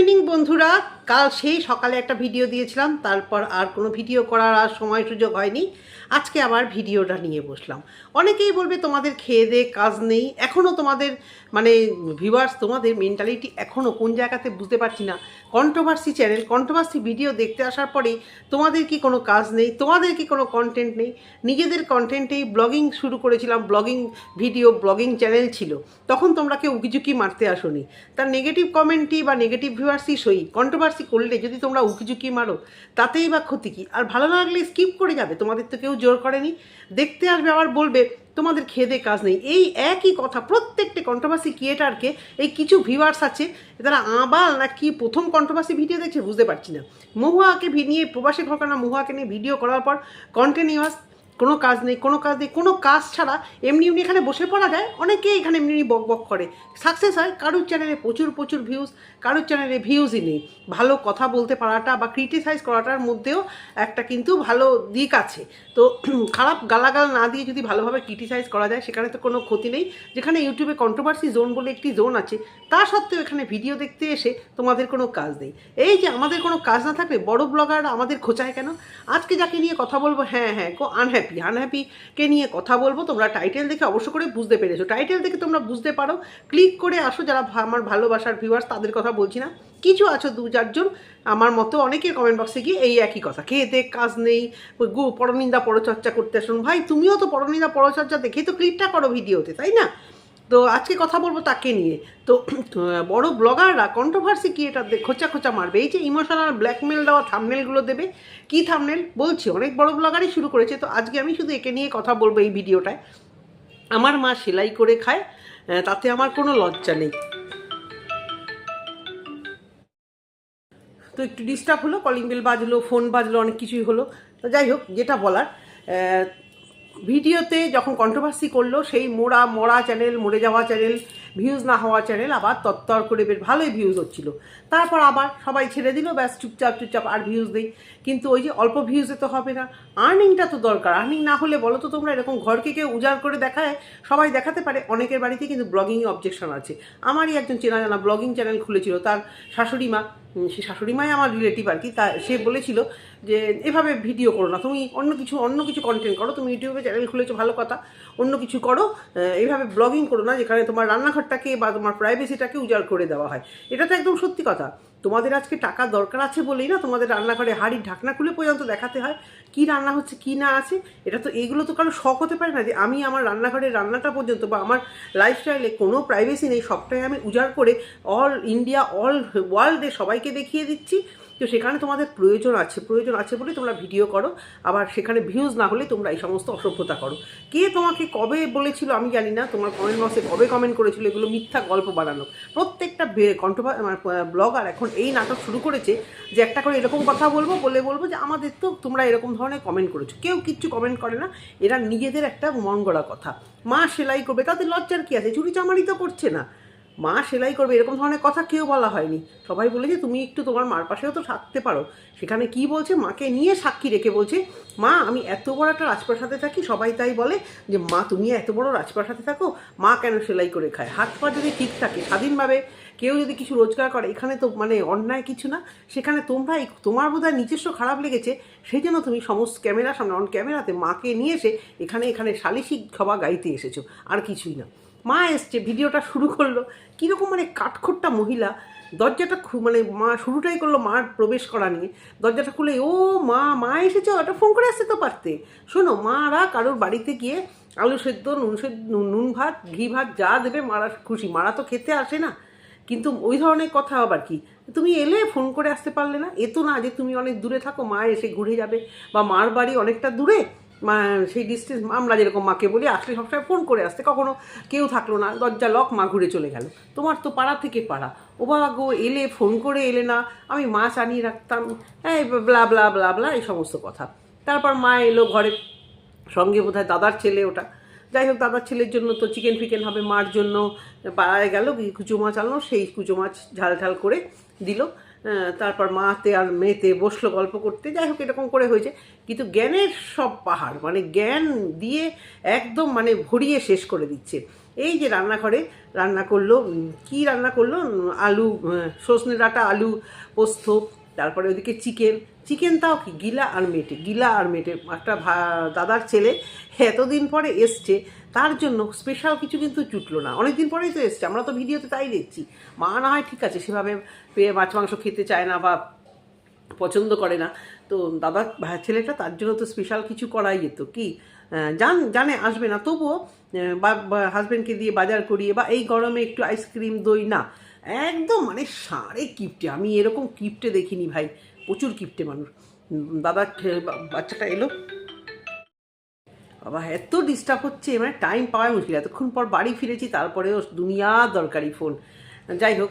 Evening বন্ধুরা। কাল সেই সকালে একটা ভিডিও দিয়েছিলাম, তারপর আর কোনো ভিডিও করার আর সময় সুযোগ হয়নি। আজকে আবার ভিডিওটা নিয়ে বসলাম। অনেকেই বলবে তোমাদের খেয়ে দে কাজ নেই এখনও তোমাদের মানে ভিউয়ার্স তোমাদের মেন্টালিটি এখনও কোন জায়গাতে বুঝতে পারছি না। কন্ট্রোভার্সি চ্যানেল কন্ট্রোভার্সি ভিডিও দেখতে আসার পরেই তোমাদের কি কোনো কাজ নেই, তোমাদের কি কোনো কন্টেন্ট নেই? নিজেদের কন্টেন্টেই ব্লগিং শুরু করেছিলাম ব্লগিং ভিডিও ব্লগিং চ্যানেল ছিল। তখন তোমরা কেউ উকিঝুঁকি মারতে আসোনি। তার নেগেটিভ কমেন্টই বা নেগেটিভ ভিউয়ার্সই সই কন্ট্রোভার্সি করলে যদি তোমরা উকিঝুঁকি মারো, তাতেই বা ক্ষতি কী? আর ভালো না লাগলে স্কিপ করে যাবে, তোমাদের তো কেউ জোর করেনি। দেখতে আসবে, আবার বলবে, তোমাদের খেদে কাজ নেই। এই একই কথা প্রত্যেকটা কন্ট্রোভার্সি ক্রিয়েটারকে এই কিছু ভিউয়ার্স আছে, তারা আবাল না কি প্রথম কন্ট্রোভার্সি ভিডিও দেখছে বুঝতে পারছি না। মহুয়াকে ভি- নিয়ে প্রবাসী ঘটনা মহুয়াকে নিয়ে ভিডিও করার পর কন্টিনিউয়াস কোনো কাজ নেই, কোনো কাজ নেই, কোনো কাজ ছাড়া এমনি এমনি এখানে বসে পড়া যায় অনেকেই এখানে এমনি এমনি বক বক করে। সাকসেস হয়, কারুর চ্যানেলে প্রচুর প্রচুর ভিউজ কারুর চ্যানেলে ভিউজই নেই। ভালো কথা বলতে পারাটা বা ক্রিটিসাইজ করাটার মধ্যেও একটা কিন্তু ভালো দিক আছে। তো খারাপ গালাগাল না দিয়ে যদি ভালোভাবে ক্রিটিসাইজ করা যায়, সেখানে তো কোনো ক্ষতি নেই। যেখানে ইউটিউবে কন্ট্রোভার্সি জোন বলে একটি জোন আছে, তা সত্ত্বেও এখানে ভিডিও দেখতে এসে তোমাদের কোনো কাজ নেই। এই যে আমাদের কোনো কাজ না থাকলে বড় ব্লগার আমাদের খোঁচায় কেন? আজকে যাকে নিয়ে কথা বলব হ্যাঁ হ্যাঁ গো আনহ্যাপি আনহ্যাপিকে নিয়ে কথা বলব, তোমরা টাইটেল দেখে অবশ্য করে বুঝতে পেরেছ। টাইটেল দেখে তোমরা বুঝতে পারো। ক্লিক করে আসো যারা আমার ভালোবাসার ভিউয়ার্স তাদের কথা বলছি না। কিছু আছো দু চারজন, আমার মতো অনেকের কমেন্ট বক্সে গিয়ে এই একই কথা। দেখ কাজ নেই গু পরনিন্দা পরচর্চা করতে আসুন। ভাই, তুমিও তো পরনিন্দা পরচর্চা দেখেই তো ক্লিকটা করো ভিডিওতে, তাই না? তো আজকে কথা বলব তাকে নিয়ে। তো বড় ব্লগাররা কন্ট্রোভার্সি কি এটা দে- খোঁচা খোঁচা মারবে। এই যে ইমোশনাল ব্ল্যাকমেল দেওয়া থামনেলগুলো দেবে, কি থামনেল বলছি, অনেক বড় ব্লগারই শুরু করেছে। তো আজকে আমি শুধু একে নিয়ে কথা বলব এই ভিডিওটায়। আমার মা সেলাই করে খায় তাতে আমার কোনো লজ্জা নেই। তো একটু ডিস্টার্ব হলো কলিং বেল বাজলো ফোন বাজলো, অনেক কিছুই হলো। তো যাই হোক, যেটা বলার ভিডিওতে যখন কন্ট্রোভার্সি করল, সেই মোড়া মরা চ্যানেল মরে যাওয়া চ্যানেল ভিউজ না হওয়া চ্যানেল আবার তত্তর করে বেশ ভালোই ভিউজ হচ্ছিল। তারপর আবার সবাই ছেড়ে দিল, ব্যাস চুপচাপ চুপচাপ আর ভিউজ নেই। কিন্তু ওই যে অল্প ভিউজে তো হবে না। আর্নিংটা তো দরকার। আর্নিং না হলে বলো তো তোমরা, এরকম ঘরকে কেউ উজাড় করে দেখায়, সবাই দেখাতে পারে। অনেকের বাড়িতে কিন্তু ব্লগিংয়ে অবজেকশন আছে। আমারই একজন চেনা জানা ব্লগিং চ্যানেল খুলেছিল, তার শাশুড়ি মা সে শাশুড়ি মাই আমার রিলেটিভ আর কি, তা সে বলেছিল যে, এভাবে ভিডিও করো না, তুমি অন্য কিছু অন্য কিছু কন্টেন্ট করো, তুমি ইউটিউবে চ্যানেল খুলেছো, ভালো কথা, অন্য কিছু করো এভাবে ব্লগিং করো না, যেখানে তোমার রান্নাঘরটাকে বা তোমার প্রাইভেসিটাকে উজাড় করে দেওয়া হয়। এটা তো একদম সত্যি কথা। তোমাদের আজকে টাকা দরকার আছে বলেই না তোমাদের রান্নাঘরে হাড়ির ঢাকনা খুলে পর্যন্ত দেখাতে হয়। কি রান্না হচ্ছে, কি না আছে, এটা তো এগুলো তো কারও শখ হতে পারে না যে আমি আমার রান্নাঘরের রান্নাটা পর্যন্ত বা আমার লাইফস্টাইলে কোনো প্রাইভেসি নেই, সবটাই আমি উজাড় করে অল ইন্ডিয়া অল ওয়ার্ল্ডে সবাইকে দেখিয়ে দিচ্ছি। তো সেখানে তোমাদের প্রয়োজন আছে প্রয়োজন আছে বলে তোমরা ভিডিও করো। আবার সেখানে ভিউজ না হলে তোমরা এই সমস্ত অসভ্যতা করো। কে তোমাকে কবে বলেছিল আমি জানি না, তোমার কমেন্ট বক্সে কবে কমেন্ট করেছিল, এগুলো মিথ্যা গল্প বানানো। প্রত্যেকটা কন্ট্রোভার ব্লগার এখন এই নাটক শুরু করেছে যে একটা করে এরকম কথা বলব, বলে বলব যে আমাদের তো তোমরা এরকম ধরনের কমেন্ট করেছ। কেউ কিচ্ছু কমেন্ট করে না, এরা নিজেদের একটা মন গড়া কথা। মা সেলাই করবে, তাদের লজ্জার কি আছে? চুরি চামারি তো করছে না। মা সেলাই করবে, এরকম ধরনের কথা কেউ বলা হয়নি। সবাই বলেছে, তুমি একটু তোমার মার পাশেও তো থাকতে পারো। সেখানে কি বলছে? মাকে নিয়ে সাক্ষী রেখে বলছে, মা, আমি এত বড় একটা রাজপ্রাসাদে থাকি, সবাই তাই বলে যে, মা, তুমি এত বড় রাজপ্রাসাদে থাকো, মা কেন সেলাই করে খায়? হাত পা যদি ঠিক থাকে, স্বাধীনভাবে কেউ যদি কিছু রোজগার করে, এখানে তো মানে অন্যায় কিছু না, সেখানে তোমরা তোমার বোধহয় নিজস্ব খারাপ লেগেছে, সেই জন্য তুমি সমস্ত ক্যামেরার সামনে অন ক্যামেরাতে মাকে নিয়ে এসে এখানে এখানে সালিশি সভা গাইতে এসেছ, আর কিছুই না। মা এসছে, ভিডিওটা শুরু করল, কীরকম মানে কাঠখোট্টা মহিলা, দরজাটা খু- মানে মা শুরুটাই করল মার প্রবেশ করা নিয়ে, দরজাটা খুলে, ও মা মা এসেছ, ওটা ফোন করে আসতে তো পারতে। শোনো, মারা কারোর বাড়িতে গিয়ে আলু সেদ্ধ, নুন সেদ্ধ, নুন ভাত, ঘি ভাত যা দেবে, মারা খুশি, মারা তো খেতে আসে না। কিন্তু ওই ধরনের কথা আবার কি? তুমি এলে ফোন করে আসতে পারলে না? এ তো না যে তুমি অনেক দূরে থাকো, মা এসে ঘুরে যাবে বা মার বাড়ি অনেকটা দূরে, মা সেই ডিস্টেন্স আমরা যেরকম মাকে বলি, আসলে সবসময় ফোন করে আসতে। কখনো কেউ থাকল না, দরজা লক মা ঘুরে চলে গেল। তোমার তো পাড়া থেকে পাড়া। ও বাবা গো, এলে ফোন করে এলে না, আমি মাছ আনিয়ে রাখতাম। এই ব্লা ব্লা ব্লা ব্লা এই সমস্ত কথা। তারপর মা এলো ঘরে, সঙ্গে বোধহয় দাদার ছেলে ওটা। যাই হোক, দাদার ছেলের জন্য তো চিকেন ফিকেন হবে মার জন্য। পাড়ায় গেল কুচো মাছ আনলো, সেই কুচো মাছ ঝাল ঝাল করে দিল। তারপর মাতে আর মেয়েতে বসল গল্প করতে। যাই হোক, এরকম করে হয়েছে। কিন্তু জ্ঞানের সব পাহাড় মানে জ্ঞান দিয়ে একদম মানে ভরিয়ে শেষ করে দিচ্ছে। এই যে রান্নাঘরে রান্না করল কি রান্না করল? আলু সজনে ডাঁটা, আলু পোস্ত, তারপরে ওদিকে চিকেন চিকেন তাও কি? গিলা আর মেটে, গিলা আর মেটে। একটা দাদার ছেলে এতদিন পরে এসছে, তার জন্য স্পেশাল কিছু কিন্তু জুটলো না। অনেক দিন পরেই তো এসছে, আমরা তো ভিডিওতে তাই দেখছি। মা না হয় ঠিক আছে, সেভাবে পেয়ে মাছ মাংস খেতে চায় না বা পছন্দ করে না। তো দাদা ছেলেটা তার জন্য তো স্পেশাল কিছু করাই যেত। কি? জান, জানে আসবে না। তবুও বা হাজব্যান্ডকে দিয়ে বাজার করিয়ে বা এই গরমে একটু আইসক্রিম দই না। একদম মানে সারে কিপটে। আমি এরকম কিপটে দেখিনি ভাই। প্রচুর কিপ্টে মানুষ। দাদা বাচ্চাটা এলো। বাবা, এত ডিস্টার্ব হচ্ছে মানে টাইম পাওয়া মুশকিল। এতক্ষণ পর বাড়ি ফিরেছি, তারপরেও দুনিয়া দরকারি ফোন যাই হোক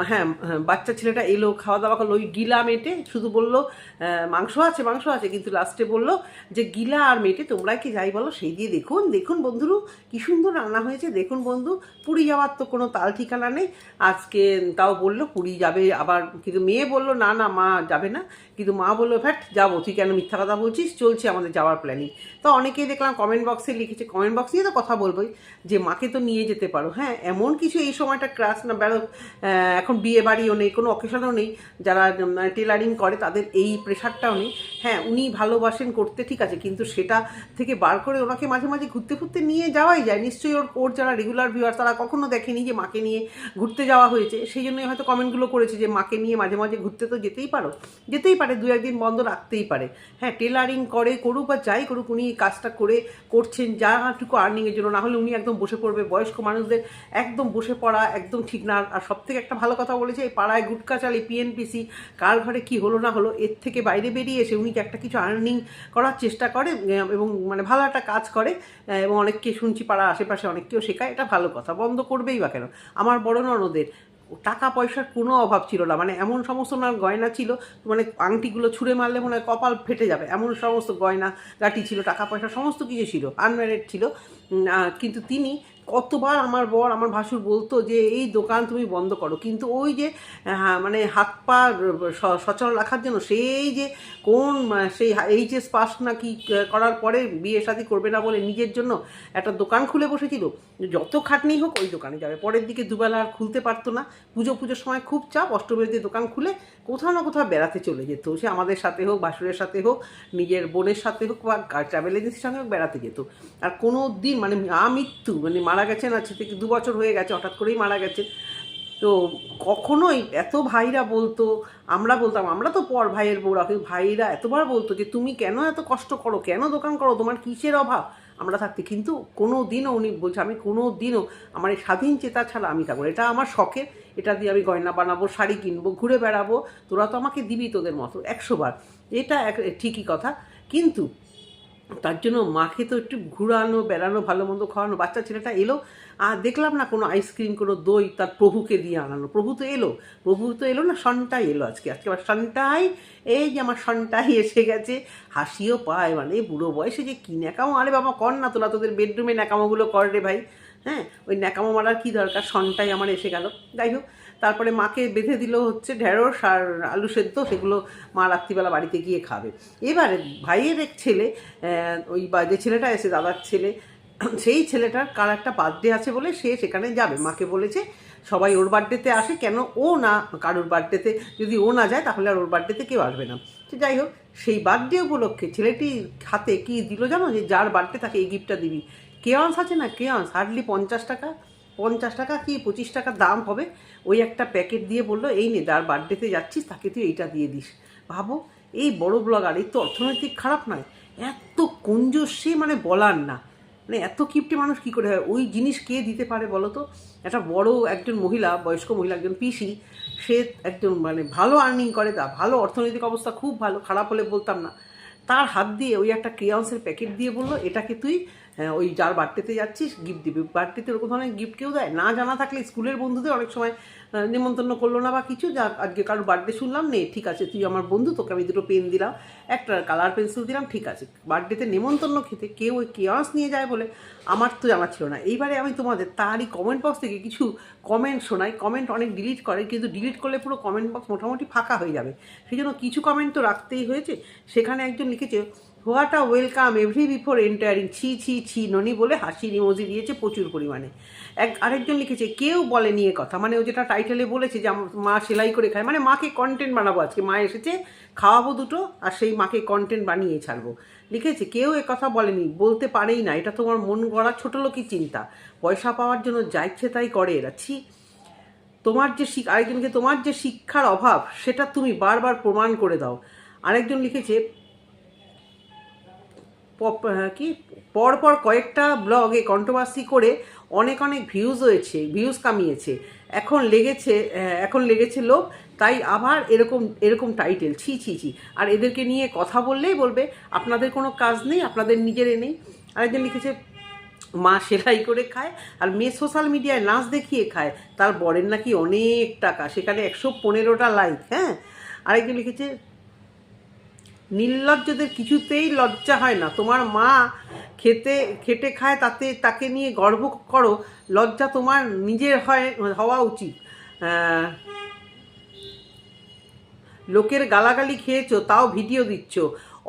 হ্যাঁ হ্যাঁ, বাচ্চা ছেলেটা এলো খাওয়া দাওয়া করল ওই গিলা মেটে শুধু বলল মাংস আছে মাংস আছে কিন্তু লাস্টে বলল যে গিলা আর মেটে তোমরা কি যাই বলো সেই দিয়ে দেখুন দেখুন বন্ধুরু কি সুন্দর রান্না হয়েছে দেখুন বন্ধু পুরী যাওয়ার তো কোনো তাল ঠিকানা নেই আজকে তাও বলল পুরী যাবে আবার কিন্তু মেয়ে বলল না না মা যাবে না কিন্তু মা বলল ফ্যাট যাব তুই কেন মিথ্যা কথা বলছিস চলছে আমাদের যাওয়ার প্ল্যানিং তো অনেকেই দেখলাম কমেন্ট বক্সে লিখেছে কমেন্ট বক্স নিয়ে তো কথা বলবোই যে মাকে তো নিয়ে যেতে পারো হ্যাঁ এমন কিছু এই সময়টা ক্রাশ না আহ, এখন বিয়ে বাড়িও নেই কোনো অকেশনও নেই যারা টেলারিং করে তাদের এই প্রেশারটাও নেই। হ্যাঁ উনি ভালোবাসেন করতে ঠিক আছে কিন্তু সেটা থেকে বার করে ওনাকে মাঝে মাঝে ঘুরতে ফুরতে নিয়ে যাওয়াই যায়। নিশ্চয়ই ওর ওর যারা রেগুলার ভিউয়ার তারা কখনো দেখেনি যে মাকে নিয়ে ঘুরতে যাওয়া হয়েছে। সেই জন্যই হয়তো কমেন্টগুলো করেছে যে মাকে নিয়ে মাঝে মাঝে ঘুরতে তো যেতেই পারো। যেতেই পারে দু একদিন বন্ধ রাখতেই পারে। হ্যাঁ টেলারিং করে করুক বা যাই করুক উনি কাজটা করে করছেন যাটুকু আর্নিংয়ের জন্য। না হলে উনি একদম বসে পড়বে। বয়স্ক মানুষদের একদম বসে পড়া একদম ঠিক না আর সব থেকে একটা ভালো কথা বলেছে, এই পাড়ায় গুটকা চালি পিএনপিসি কার ঘরে কি হলো না হলো, এর থেকে বাইরে বেরিয়ে এসে উনি একটা কিছু আর্নিং করার চেষ্টা করে এবং মানে ভালো একটা কাজ করে এবং অনেককে শুনছি পাড়ার আশেপাশে অনেককেও শেখায়, এটা ভালো কথা, বন্ধ করবেই বা কেন? আমার বড় ননদের টাকা পয়সার কোনো অভাব ছিল না মানে এমন সমস্ত না গয়না ছিল মানে আংটিগুলো ছুঁড়ে মারলে মনে হয় কপাল ফেটে যাবে, এমন সমস্ত গয়না, গাটি ছিল, টাকা পয়সা সমস্ত কিছু ছিল আনম্যারিড ছিল কিন্তু তিনি কতবার আমার বর আমার ভাসুর বলতো যে এই দোকান তুমি বন্ধ করো। কিন্তু ওই যে হ্যাঁ, মানে হাত পা সচল রাখার জন্য সেই যে কোন সেই এইচএস পাস নাকি আহ, করার পরে বিয়ে শাদী করবে না বলে নিজের জন্য একটা দোকান খুলে বসেছিল যত খাটনি হোক ওই দোকানে যাবে। পরের দিকে দুবেলা আর খুলতে পারতো না। পুজো পুজোর সময় খুব চাপ অষ্টমীর দিয়ে দোকান খুলে কোথাও না কোথাও বেড়াতে চলে যেত। সে আমাদের সাথে হোক ভাসুরের সাথে হোক নিজের বোনের সাথে হোক বা ট্রাভেল এজেন্সির সঙ্গে হোক বেড়াতে যেত। আর কোনো দিন মানে আমৃত্যু মানে মারা গেছেন আছে থেকে দু বছর হয়ে গেছে, হঠাৎ করেই মারা গেছেন। তো কখনোই এত ভাইরা বলতো, আমরা বলতাম, আমরা তো পর ভাইয়ের বউরা কিন্তু ভাইরা এতবার বলতো যে, তুমি কেন এত কষ্ট করো, কেন দোকান করো? তোমার কিসের অভাব? আমরা থাকতে, কিন্তু কোনো দিনও উনি বলছে, আমি কোনো দিনও আমার এই স্বাধীন চেতা ছাড়া আমি থাকব এটা আমার শখের এটা দিয়ে আমি গয়না বানাবো, শাড়ি কিনবো, ঘুরে বেড়াবো। তোরা তো আমাকে দিবি তোদের মতো একশোবার এটা এক- ঠিকই কথা। কিন্তু তার জন্য মাকে তো একটু ঘুরানো, বেড়ানো, ভালো মন্দ খাওয়ানো, বাচ্চা ছেলেটা এলো, আর দেখলাম না কোনো আইসক্রিম কোনো দই তার প্রভুকে দিয়ে আনানো। প্রভু তো এলো, প্রভু তো এলো না সনটাই এলো আজকে। আজকে আবার সনটাই এই যে আমার সনটাই এসে গেছে। হাসিও পায় মানে বুড়ো বয়সে যে কী ন্যাকামো, আরে বাবা, কর না তোরা, তোদের বেডরুমে ন্যাকামোগুলো কর রে ভাই। হ্যাঁ ওই ন্যাকামো মারার কী দরকার? সনটাই আমার এসে গেল। যাই হোক তারপরে মাকে বেঁধে দিল হচ্ছে ঢেঁড়স আর আলু সেদ্ধ, সেগুলো মা রাত্রিবেলা বাড়িতে গিয়ে খাবে। এবারে ভাইয়ের এক ছেলে ওই যে ছেলেটা এসে দাদার ছেলে, সেই ছেলেটার কার একটা বার্থডে আছে বলে সে সেখানে যাবে। মাকে বলেছে, সবাই ওর বার্থডেতে আসে, কেন ও না, কারোর বার্থডেতে যদি ও না যায়, তাহলে আর ওর বার্থডেতে কেউ আসবে না। তো যাই হোক, সেই বার্থডে উপলক্ষে ছেলেটি হাতে কি দিল জানো? যে যার বার্থডে তাকে এই গিফটটা দিবি। কেয়ান্স আছে না? কেয়ান্স হার্ডলি পঞ্চাশ টাকা। পঞ্চাশ টাকা কি পঁচিশ টাকা দাম হবে? ওই একটা প্যাকেট দিয়ে বলল, এই নে যার বার্থডেতে যাচ্ছিস, তাকে তুই এইটা দিয়ে দিস। ভাবো, এই বড় ব্লগার, এই তো অর্থনৈতিক খারাপ নয়, এত কঞ্জস্যে মানে বলার না। মানে এত কিপটে মানুষ কি করে হয়? ওই জিনিস কে দিতে পারে বলো তো? একটা বড় একজন মহিলা, বয়স্ক মহিলা, একজন পিসি, সে একজন মানে ভালো আর্নিং করে, তা ভালো অর্থনৈতিক অবস্থা খুব ভালো, খারাপ হলে বলতাম না। তার হাত দিয়ে ওই একটা ক্রেয়ন্সের প্যাকেট দিয়ে বলল, এটাকে তুই ওই যার বার্থডেতে যাচ্ছিস গিফট দিবি। বার্থডেতে ওরকম ধরনের গিফট কেউ দেয়। না জানা থাকলে স্কুলের বন্ধুদের অনেক সময় নেমন্তন্ন করল না বা কিছু, যা আজকে কারোর বার্থডে শুনলাম, নে, ঠিক আছে, তুই আমার বন্ধু, তোকে আমি দুটো পেন দিলাম, একটা কালার পেন্সিল দিলাম, ঠিক আছে। বার্থডেতে নেমন্তন্ন খেতে কেউ ওই কেয়াস নিয়ে যায় বলে আমার তো জানা ছিল না। এইবারে আমি তোমাদের তারই কমেন্ট বক্স থেকে কিছু কমেন্ট শোনাই। কমেন্ট অনেক ডিলিট করে, কিন্তু ডিলিট করলে পুরো কমেন্ট বক্স মোটামুটি ফাঁকা হয়ে যাবে। সেই জন্য কিছু কমেন্ট তো রাখতেই হয়েছে। সেখানে একজন লিখেছে what a welcome every before entering ছি ছি ছি, ননি বলে হাসির ইমোজি দিয়েছে প্রচুর পরিমাণে। এক, আরেকজন লিখেছে, কেউ বলে নিয়ে কথা। মানে ও যেটা টাইটেলে বলেছে যে মা সেলাই করে খায়। মানে মাকে কন্টেন্ট বানাবো আজকে। মা এসেছে, খাওয়াবো দুটো, আর সেই মাকে কন্টেন্ট বানিয়ে ছাড়বো। লিখেছে, কেউ এ কথা বলেনি, বলতে পারেই না। এটা তোমার মন গড়া ছোট লোকই চিন্তা। পয়সা পাওয়ার জন্য যা ইচ্ছে তাই করে এরা। ছি, তোমার যে আরেকজনকে, তোমার যে শিক্ষার অভাব, সেটা তুমি বারবার প্রমাণ করে দাও। আরেকজন লিখেছে কি, পরপর কয়েকটা ব্লগে কন্ট্রোভার্সি করে অনেক অনেক ভিউজ হয়েছে ভিউজ কামিয়েছে। এখন লেগেছে এখন লেগেছে লোক তাই আবার এরকম এরকম টাইটেল ছি ছি ছি। আর এদেরকে নিয়ে কথা বললেই বলবে, আপনাদের কোনো কাজ নেই, আপনাদের নিজেরে নেই। আরেকজন লিখেছে, মা সেলাই করে খায়, আর মেয়ে সোশ্যাল মিডিয়ায় নাচ দেখিয়ে খায়, তার বরের নাকি অনেক টাকা, সেখানে একশো পনেরোটা লাইক হ্যাঁ। আরেকজন লিখেছে নির্লজ্জদের কিছুতেই লজ্জা হয় না। তোমার মা খেতে, খেটে খায় তাতে, তাকে নিয়ে গর্ব করো, লজ্জা তোমার নিজের হয়, হওয়া উচিত। লোকের গালাগালি খেয়েছো, তাও ভিডিও দিচ্ছ।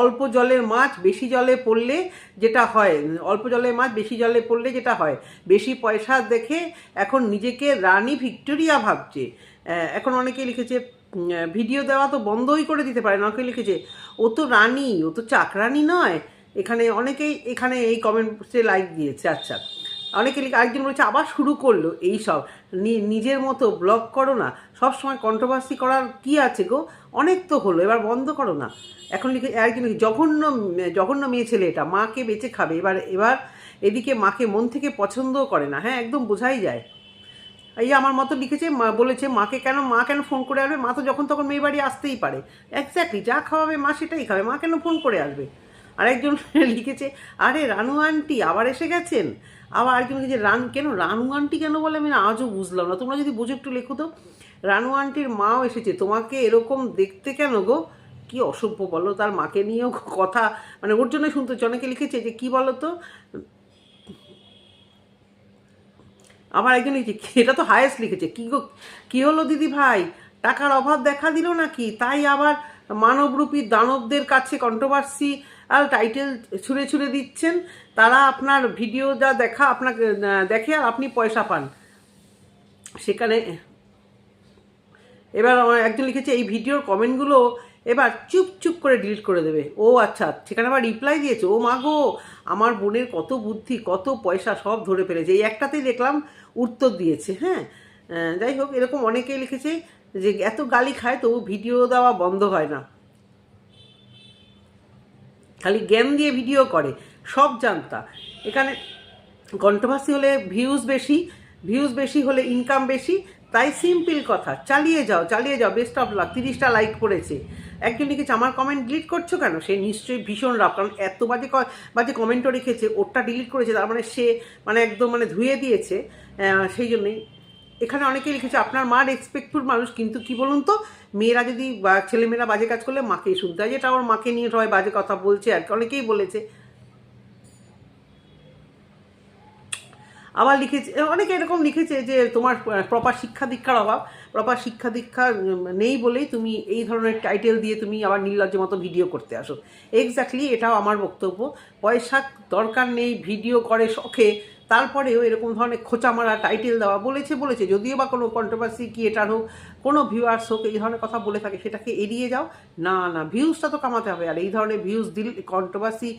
অল্প জলের মাছ বেশি জলে পড়লে যেটা হয়, অল্প জলের মাছ বেশি জলে পড়লে যেটা হয়। বেশি পয়সা দেখে এখন নিজেকে রানী ভিক্টোরিয়া ভাবছে। এখন অনেকে লিখেছে ভিডিও দেওয়া তো বন্ধই করে দিতে পারে। অনেকে লিখেছে, ও তো রানী, ও তো চাকরানি নয়। এখানে অনেকেই, এখানে এই কমেন্টসে লাইক দিয়েছে। আচ্ছা অনেকে লিখে, আরেকজন বলেছে, আবার শুরু করল। এই সব। নিজের মতো ব্লগ করো না। সব সময় কন্ট্রোভার্সি করার কি আছে গো? অনেক তো হলো, এবার বন্ধ করো না। এখন লিখে একজন লিখে, জঘন্য জঘন্য মেয়ে ছেলে এটা, মাকে বেঁচে খাবে। এবার এবার এদিকে মাকে মন থেকে পছন্দও করে না। হ্যাঁ একদম বোঝাই যায়। এই আমার মতো লিখেছে বলেছে, মাকে কেন, মা কেন ফোন করে আসবে? মা তো যখন তখন মেয়ে বাড়ি আসতেই পারে। এক্স্যাক্টলি যা খাওয়াবে মা সেটাই খাবে। মা কেন ফোন করে আসবে? আরেকজন লিখেছে, আরে রানু আন্টি, আবার এসে গেছেন? আবার আরেকজন লিখেছে, রান, কেন, রানু আন্টি কেন বলে? আমি আজও বুঝলাম না। তোমরা যদি বুঝে একটু লেখো তো। রানু আন্টির মাও এসেছে, তোমাকে এরকম দেখতে কেন গো? কি অসভ্য বলো, তার মাকে নিয়েও কথা। মানে ওর জন্য শুনতে অনেকে লিখেছে যে, কি বলো তো? আমার একজন লিখেছে এটা তো হায়েস্ট লিখেছে, কি গো, কী হলো দিদি ভাই? টাকার অভাব দেখা দিল নাকি? তাই আবার মানবরূপী দানবদের কাছে কন্ট্রোভার্সি আর টাইটেল ছুঁড়ে ছুঁড়ে দিচ্ছেন। তারা আপনার ভিডিও যা দেখা, আপনাকে দেখে আর আপনি পয়সা পান। সেখানে এবার আমার একজন লিখেছে, এই ভিডিওর কমেন্টগুলো এবার চুপ চুপ করে ডিলিট করে দেবে। ও আচ্ছা সেখানে আবার রিপ্লাই দিয়েছে, ও মা গো, আমার বোনের কত বুদ্ধি, কত পয়সা সব ধরে ফেলেছে। এই একটাতেই দেখলাম উত্তর দিয়েছে হ্যাঁ? যাই হোক, এরকম অনেকেই লিখেছে যে এত গালি খায়, তবু ভিডিও দেওয়া বন্ধ হয় না। খালি জ্ঞান দিয়ে ভিডিও করে, সব জানতা। এখানে কন্ট্রোভার্সি হলে ভিউজ বেশি ভিউজ বেশি হলে ইনকাম বেশি, তাই সিম্পল কথা, চালিয়ে যাও চালিয়ে যাও বেস্ট অফ লাক তিরিশটা লাইক করেছে। একজন লিখেছে, আমার কমেন্ট ডিলিট করছ কেন? সে নিশ্চয়ই ভীষণ রাগ, কারণ এত বাজে বাজে কমেন্টও রেখেছে, ওরটা ডিলিট করেছে, তার মানে সে মানে একদম মানে ধুয়ে দিয়েছে সেই জন্যই। এখানে অনেকে লিখেছে, আপনার মা রেসপেক্টফুল মানুষ, কিন্তু কি বলুন তো? মেয়েরা যদি ছেলেমেয়েরা বাজে কাজ করলে মাকেই শুনতে হয়। যেটা ওর মাকে নিয়ে সবাই বাজে কথা বলছে আর কি, অনেকেই বলেছে। আবার লিখেছে, অনেকে এরকম লিখেছে যে তোমার প্রপার শিক্ষা দীক্ষার অভাব। প্রপার শিক্ষা দীক্ষা নেই বলেই তুমি এই ধরনের টাইটেল দিয়ে তুমি আবার নির্লজ্জ মতো ভিডিও করতে আসো। এক্স্যাক্টলি এটাও আমার বক্তব্য। পয়সা দরকার নেই ভিডিও করে শখে তারপরেও এরকম ধরনের খোঁচা মারা টাইটেল দেওয়া বলেছে বলেছে। যদিও বা কোনো কন্ট্রোভার্সি কি এটার হোক, কোনো ভিউয়ার্স হোক, এই ধরনের কথা বলে থাকে, সেটাকে এড়িয়ে যাও। না না ভিউজটা তো কামাতে হবে। আর এই ধরনের ভিউজ দিল কন্ট্রোভার্সি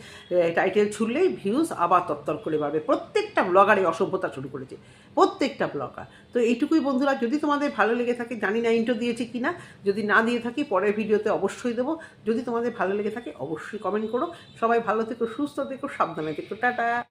টাইটেল ছুড়লেই ভিউজ আবার তত্তর করে বাড়বে। প্রত্যেকটা ব্লগারে অসভ্যতা শুরু করেছে। প্রত্যেকটা ব্লগার তো এইটুকুই বন্ধুরা, যদি তোমাদের ভালো লেগে থাকে, জানি না ইন্টো দিয়েছি কি না যদি না দিয়ে থাকি, পরের ভিডিওতে অবশ্যই দেবো। যদি তোমাদের ভালো লেগে থাকে, অবশ্যই কমেন্ট করো। সবাই ভালো থেকো, সুস্থ থেকো, সাবধানে থেকো। টাটা!